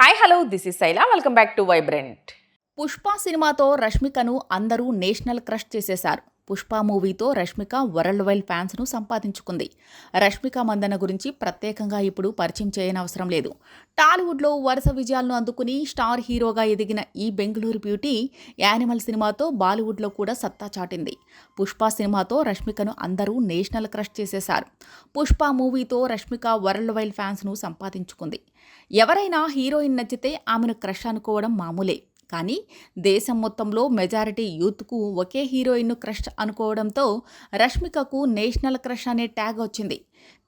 Hi hello this is Shaila welcome back to vibrant Pushpa సినిమాతో రష్మికను అందరూ national crush చేసేశారు. పుష్ప మూవీతో రష్మిక వరల్డ్ వైడ్ ఫ్యాన్స్ను సంపాదించుకుంది. రష్మిక మందన గురించి ప్రత్యేకంగా ఇప్పుడు పరిచయం చేయనవసరం లేదు. టాలీవుడ్లో వరుస విజయాలను అందుకుని స్టార్ హీరోగా ఎదిగిన ఈ బెంగళూరు బ్యూటీ యానిమల్ సినిమాతో బాలీవుడ్లో కూడా సత్తా చాటింది. పుష్ప సినిమాతో రష్మికను అందరూ నేషనల్ క్రష్ చేసేశారు. పుష్ప మూవీతో రష్మిక వరల్డ్ వైడ్ ఫ్యాన్స్ను సంపాదించుకుంది. ఎవరైనా హీరోయిన్ నచ్చితే ఆమెను క్రష్ అనుకోవడం మామూలే. కానీ దేశం మొత్తంలో మెజారిటీ యూత్కు ఒకే హీరోయిన్ను క్రష్ అనుకోవడంతో రష్మికకు నేషనల్ క్రష్ అనే ట్యాగ్ వచ్చింది.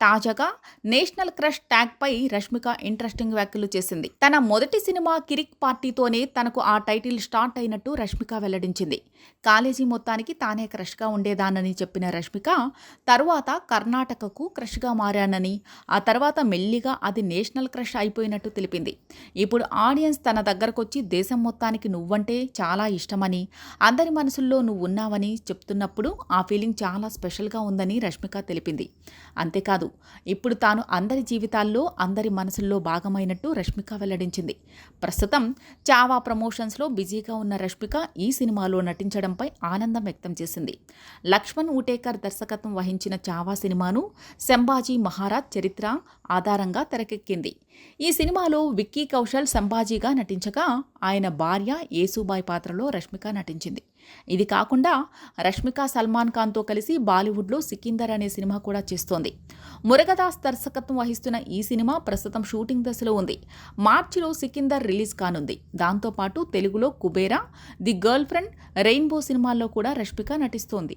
తాజాగా నేషనల్ క్రష్ ట్యాగ్పై రష్మిక ఇంట్రెస్టింగ్ వ్యాఖ్యలు చేసింది. తన మొదటి సినిమా కిరిక్ పార్టీతోనే తనకు ఆ టైటిల్ స్టార్ట్ అయినట్టు రష్మిక వెల్లడించింది. కాలేజీ మొత్తానికి తానే క్రష్గా ఉండేదానని చెప్పిన రష్మిక తరువాత కర్ణాటకకు క్రష్గా మారానని ఆ తర్వాత మెల్లిగా అది నేషనల్ క్రష్ అయిపోయినట్టు తెలిపింది. ఇప్పుడు ఆడియన్స్ తన దగ్గరకొచ్చి దేశం మొత్తానికి నువ్వంటే చాలా ఇష్టమని అందరి మనసుల్లో నువ్వు ఉన్నావని చెప్తున్నప్పుడు ఆ ఫీలింగ్ చాలా స్పెషల్గా ఉందని రష్మిక తెలిపింది. అంతే అంతేకాదు ఇప్పుడు తాను అందరి జీవితాల్లో అందరి మనసుల్లో భాగమైనట్టు రష్మిక వెల్లడించింది. ప్రస్తుతం చావా ప్రమోషన్స్లో బిజీగా ఉన్న రష్మిక ఈ సినిమాలో నటించడంపై ఆనందం వ్యక్తం చేసింది. లక్ష్మణ్ ఊటేకర్ దర్శకత్వం వహించిన చావా సినిమాను సంభాజీ మహారాజ్ చరిత్ర ఆధారంగా తెరకెక్కింది. ఈ సినిమాలో విక్కీ కౌశల్ సంభాజీగా నటించగా ఆయన భార్య యేసుబాయ్ పాత్రలో రష్మిక నటించింది. ఇది కాకుండా రష్మిక సల్మాన్ ఖాన్తో కలిసి బాలీవుడ్లో సికిందర్ అనే సినిమా కూడా చేస్తోంది. మురగదాస్ దర్శకత్వం వహిస్తున్న ఈ సినిమా ప్రస్తుతం షూటింగ్ దశలో ఉంది. మార్చిలో సికిందర్ రిలీజ్ కానుంది. దాంతోపాటు తెలుగులో Kubera the girlfriend rainbow సినిమాల్లో కూడా రష్మిక నటిస్తోంది.